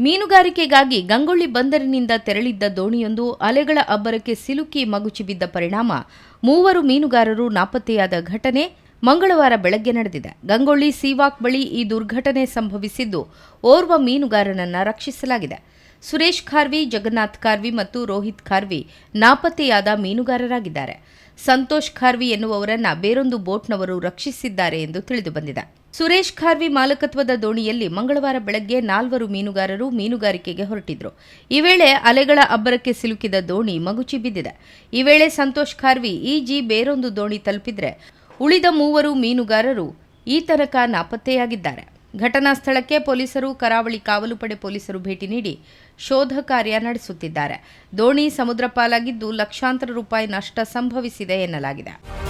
ಮೀನುಗಾರಿಕೆಗಾಗಿ ಗಂಗೊಳ್ಳಿ ಬಂದರಿನಿಂದ ತೆರಳಿದ್ದ ದೋಣಿಯೊಂದು ಅಲೆಗಳ ಅಬ್ಬರಕ್ಕೆ ಸಿಲುಕಿ ಮಗುಚಿ ಬಿದ್ದ ಪರಿಣಾಮ. ಮೂವರು ಮೀನುಗಾರರು ನಾಪತ್ತೆಯಾದ ಘಟನೆ ಮಂಗಳವಾರ ಬೆಳಗ್ಗೆ ನಡೆದಿದೆ. ಗಂಗೊಳ್ಳಿ ಸೀವಾಕ್ ಬಳಿ ಈ ದುರ್ಘಟನೆ ಸಂಭವಿಸಿದ್ದು ಓರ್ವ ಮೀನುಗಾರನನ್ನ ರಕ್ಷಿಸಲಾಗಿದೆ. ಸುರೇಶ್ ಖಾರ್ವಿ, ಜಗನ್ನಾಥ್ ಖಾರ್ವಿ ಮತ್ತು ರೋಹಿತ್ ಖಾರ್ವಿ ನಾಪತ್ತೆಯಾದ ಮೀನುಗಾರರಾಗಿದ್ದಾರೆ. ಸಂತೋಷ್ ಖಾರ್ವಿ ಎನ್ನುವವರನ್ನ ಬೇರೊಂದು ಬೋಟ್ನವರು ರಕ್ಷಿಸಿದ್ದಾರೆ ಎಂದು ತಿಳಿದುಬಂದಿದೆ ಸುರೇಶ್ ಖಾರ್ವಿ ಮಾಲಕತ್ವದ ದೋಣಿಯಲ್ಲಿ ಮಂಗಳವಾರ ಬೆಳಗ್ಗೆ ನಾಲ್ವರು ಮೀನುಗಾರರು ಮೀನುಗಾರಿಕೆಗೆ ಹೊರಟಿದ್ರು. ಈ ವೇಳೆ ಅಲೆಗಳ ಅಬ್ಬರಕ್ಕೆ ಸಿಲುಕಿದ ದೋಣಿ ಮಗುಚಿ ಬಿದ್ದಿದೆ. ಈ ವೇಳೆ ಸಂತೋಷ್ ಖಾರ್ವಿ ಈಜಿ ಬೇರೊಂದು ದೋಣಿ ತಲುಪಿದ್ರೆ ಉಳಿದ ಮೂವರು ಮೀನುಗಾರರು ಈ ತನಕ ನಾಪತ್ತೆಯಾಗಿದ್ದಾರೆ. ಘಟನಾ ಸ್ಥಳಕ್ಕೆ ಪೊಲೀಸರು, ಕರಾವಳಿ ಕಾವಲು ಪಡೆ ಪೊಲೀಸರು ಭೇಟಿ ನೀಡಿ ಶೋಧ ಕಾರ್ಯ ನಡೆಸುತ್ತಿದ್ದಾರೆ. ದೋಣಿ ಸಮುದ್ರ ಪಾಲಾಗಿದ್ದು ಲಕ್ಷಾಂತರ ರೂಪಾಯಿ ನಷ್ಟ ಸಂಭವಿಸಿದೆ ಎನ್ನಲಾಗಿದೆ.